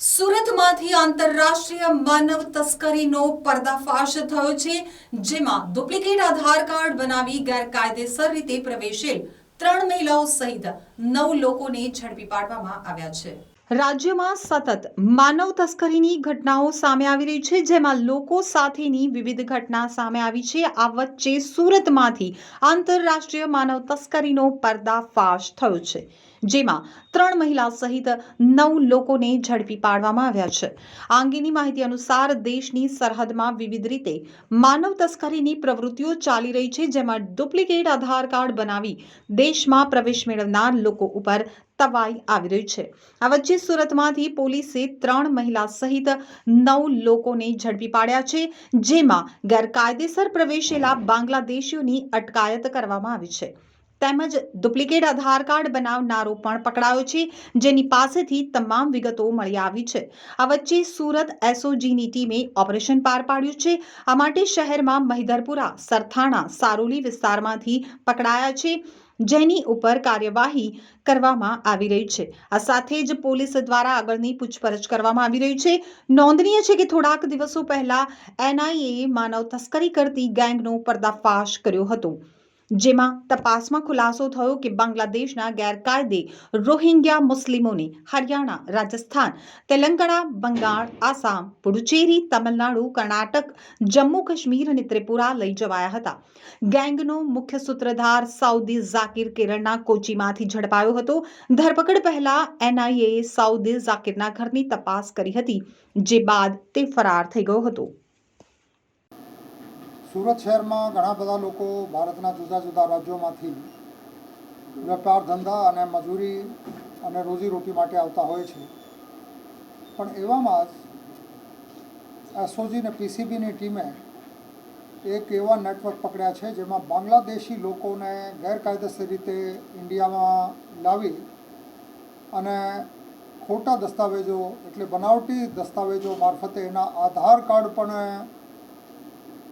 સુરતમાંથી આંતરરાષ્ટ્રીય માનવ તસ્કરીનો પર્દાફાશ થયો છે, જેમાં ડુપ્લિકેટ આધાર કાર્ડ બનાવી ગેરકાયદેસર રીતે પ્રવેશેલ ત્રણ મહિલાઓ સહિત નવ લોકોને ઝડપી પાડવામાં આવ્યા છે. રાજ્યમાં સતત માનવ તસ્કરીની ઘટનાઓ સામે આવી રહી છે, જેમાં લોકો સાથેની વિવિધ ઘટના સામે આવી છે. આ વચ્ચે સુરતમાંથી આંતરરાષ્ટ્રીય માનવ તસ્કરીનો પર્દાફાશ થયો છે, જેમાં ત્રણ મહિલા સહિત નવ લોકોને ઝડપી પાડવામાં આવ્યા છે. આ અંગેની માહિતી અનુસાર દેશની સરહદમાં વિવિધ રીતે માનવ તસ્કરીની પ્રવૃત્તિઓ ચાલી રહી છે, જેમાં ડુપ્લિકેટ આધાર કાર્ડ બનાવી દેશમાં પ્રવેશ મેળવનાર લોકો ઉપર તવાઈ આવી રહી છે. આ વચ્ચે સુરતમાંથી પોલીસે ત્રણ મહિલા સહિત નવ લોકોને ઝડપી પાડ્યા છે, જેમાં ગેરકાયદેસર પ્રવેશેલા બાંગ્લાદેશીઓની અટકાયત કરવામાં આવી છે. તેમજ ડુપ્લિકેટ આધાર કાર્ડ બનાવનારો પણ પકડાયો છે, જેની પાસેથી તમામ વિગતો મળી આવી છે. આ વચ્ચે સુરત એસઓજીની ટીમે ઓપરેશન પાર પાડ્યું છે. આ માટે શહેરમાં મહિધરપુરા, સરથાણા, સારોલી વિસ્તારમાંથી પકડાયા છે. જેની ઉપર કાર્યવાહી કરવામાં આવી રહી છે. આ સાથે જ પોલીસ દ્વારા આગળની પૂછપરછ કરવામાં આવી રહી છે. નોંધનીય છે કે થોડાક દિવસો પહેલા એનઆઈએ માનવ તસ્કરી કરતી ગેંગનો પર્દાફાશ કર્યો હતો. જેમાં તપાસમાં ખુલાસો થયો કે બાંગ્લાદેશના ગેરકાયદે રોહિંગ્યા મુસ્લિમોને હરિયાણા, રાજસ્થાન, તેલંગાણા, બંગાળ, આસામ, પુડુચેરી, તમિલનાડુ, કર્ણાટક, જમ્મુ કાશ્મીર અને ત્રિપુરા લઈ જવાયા હતા. ગેંગનો મુખ્ય સૂત્રધાર સાઉદી ઝાકિર કેરળના કોચીમાંથી ઝડપાયો હતો. ધરપકડ પહેલા એનઆઈએ સાઉદી ઝાકિરના ઘરની તપાસ કરી હતી, જે બાદ તે ફરાર થઈ ગયો હતો. સુરત શહેરમાં ઘણા બધા લોકો ભારતના જુદા જુદા રાજ્યોમાંથી વેપાર ધંધા અને મજૂરી અને રોજીરોટી માટે આવતા હોય છે. પણ એવામાં જ એસઓજી અને પીસીબીની ટીમે એક એવા નેટવર્ક પકડ્યા છે જેમાં બાંગ્લાદેશી લોકોને ગેરકાયદેસર રીતે ઇન્ડિયામાં લાવી અને ખોટા દસ્તાવેજો એટલે બનાવટી દસ્તાવેજો મારફતે એના આધાર કાર્ડ પણ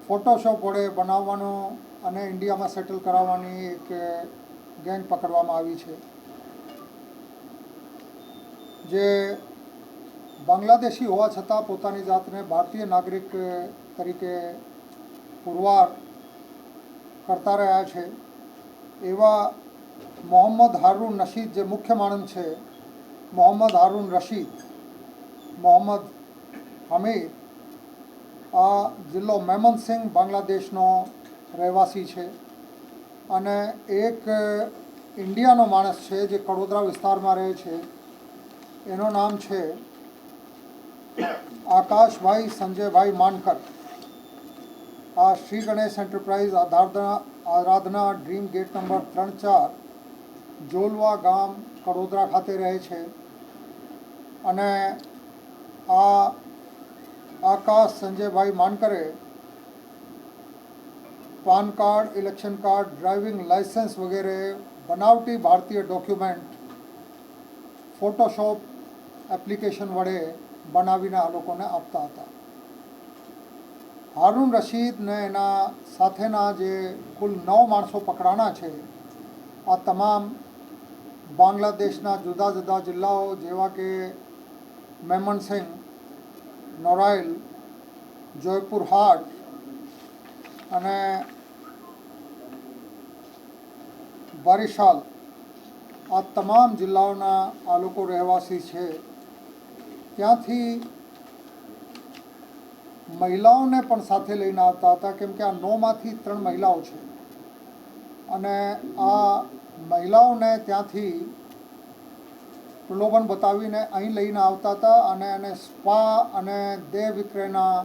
ફોટોશોપ વડે બનાવવાનો અને ઇન્ડિયામાં સેટલ કરાવવાની એક ગેંગ પકડવામાં આવી છે. જે બાંગ્લાદેશી હોવા છતાં પોતાની જાતને ભારતીય નાગરિક તરીકે પુરવાર કરતા રહ્યા છે. એવા મોહમ્મદ હારૂન રશીદ જે મુખ્ય માણસ છે, મોહમ્મદ હારૂન રશીદ, મોહમ્મદ હમીદ આ જિલ્લો મેમનસિંહ બાંગ્લાદેશનો રહેવાસી છે અને એક ઇન્ડિયાનો માણસ છે જે કડોદરા વિસ્તારમાં રહે છે. એનું નામ છે આકાશભાઈ સંજયભાઈ માનકર. આ શ્રી ગણેશ એન્ટરપ્રાઇઝ આધારના આરાધના ડ્રીમ ગેટ નંબર ત્રણ ચાર જોલવા ગામ કડોદરા ખાતે રહે છે. અને આ આકાશ સંજયભાઈ માનકરે PAN card, election card, driving licence વગેરે બનાવટી ભારતીય ડોક્યુમેન્ટ ફોટોશોપ એપ્લિકેશન વડે બનાવીને આ લોકોને આપતા હતા. હારૂન રશીદને એના સાથેના જે કુલ નવ માણસો પકડાના છે, આ તમામ બાંગ્લાદેશના જુદા જુદા જિલ્લાઓ જેવા કે મેમનસિંહ નોરાઇલ જોયપુર હાટ અને બરિશાલ આ તમામ જિલ્લાઓના આ લોકો રહેવાસી છે. ત્યાંથી મહિલાઓને પણ સાથે લઈને આવતા હતા, કેમ કે આ નોમાંથી ત્રણ મહિલાઓ છે. અને આ મહિલાઓને ત્યાંથી પ્રલોભન બતાવીને અહીં લઈને આવતા હતા અને એને સ્પા અને દેહ વિક્રયના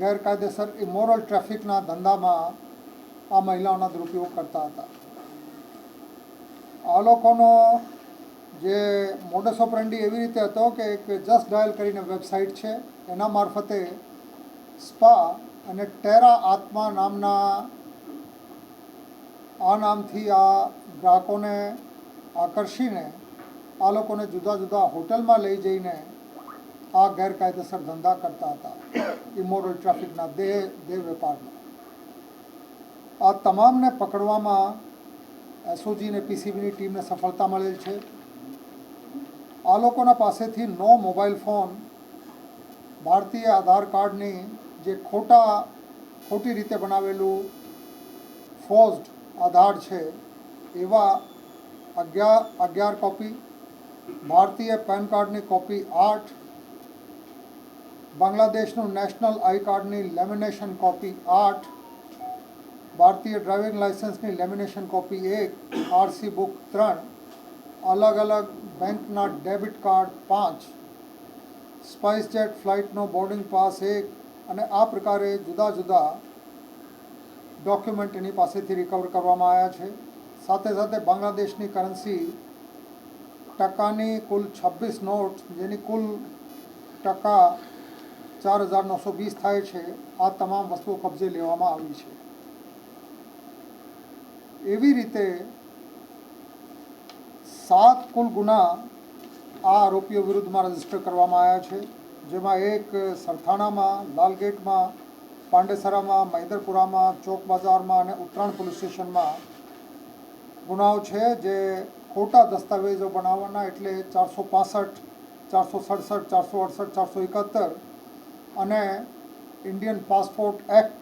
ગેરકાયદેસર ઇમોરલ ટ્રાફિકના ધંધામાં આ મહિલાઓના દુરુપયોગ કરતા હતા. આ લોકોનો જે મોડસ ઓપરેન્ડી એવી રીતે હતો કે એક જસ્ટ ડાયલ કરીને વેબસાઇટ છે, એના મારફતે સ્પા અને ટેરા આત્મા નામના આ નામથી આ ગ્રાહકોને આકર્ષીને આ લોકોને જુદા જુદા હોટલમાં લઈ જઈને આ ગેરકાયદેસર ધંધા કરતા હતા ઇમોરલ ટ્રાફિકના દેહ દેહ વેપારના આ તમામને પકડવામાં એસઓજી અને પીસીબીની ટીમને સફળતા મળેલ છે. આ લોકોના પાસેથી નો મોબાઈલ ફોન, ભારતીય આધાર કાર્ડની જે ખોટા, ખોટી રીતે બનાવેલું ફોર્સ્ડ આધાર છે, એવા અગિયાર અગિયાર કોપી ભારતીય પેન કાર્ડની કોપી આઠ, બાંગ્લાદેશનું નેશનલ આઈ કાર્ડની લેમિનેશન કોપી આઠ, ભારતીય ડ્રાઇવિંગ લાઇસન્સની લેમિનેશન કોપી એક, આરસી બુક ત્રણ, અલગ અલગ બેંકના ડેબિટ કાર્ડ પાંચ, સ્પાઇસ જેટ ફ્લાઇટનો બોર્ડિંગ પાસ એક અને આ પ્રકારે જુદા જુદા ડોક્યુમેન્ટ એની પાસેથી રિકવર કરવામાં આવ્યા છે. સાથે સાથે બાંગ્લાદેશની કરન્સી ટકાની કુલ છવ્વીસ નોટ, જેની કુલ ટકા ચાર હજાર નવસો વીસ થાય છે, આ તમામ વસ્તુઓ કબજે લેવામાં આવી છે. એવી રીતે સાત કુલ ગુના આ આરોપીઓ વિરુદ્ધમાં રજિસ્ટર કરવામાં આવ્યા છે, જેમાં એક સરથાણામાં, લાલગેટમાં, પાંડેસરામાં, મૈદરપુરામાં ચોક બજારમાં અને ઉત્તરાયણ પોલીસ સ્ટેશનમાં ગુનાઓ છે, જે ખોટા દસ્તાવેજો બનાવવાના એટલે ચારસો પાસઠ, ચારસો સડસઠ, ચારસો અડસઠ, ચારસો એકાહત્તર અને ઇન્ડિયન પાસપોર્ટ એક્ટ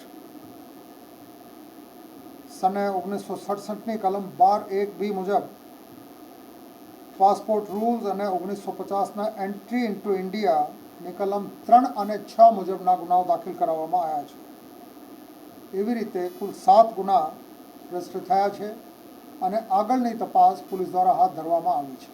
સને ઓગણીસો સડસઠની કલમ બાર એક બી મુજબ પાસપોર્ટ રૂલ્સ અને ઓગણીસો પચાસના એન્ટ્રી ઇન્ટુ ઇન્ડિયાની કલમ ત્રણ અને છ મુજબના ગુનાઓ દાખલ કરાવવામાં આવ્યા છે. એવી રીતે કુલ સાત ગુના રજિસ્ટર થયા છે. અને આગળની તપાસ પોલીસ દ્વારા હાથ ધરવામાં આવી છે.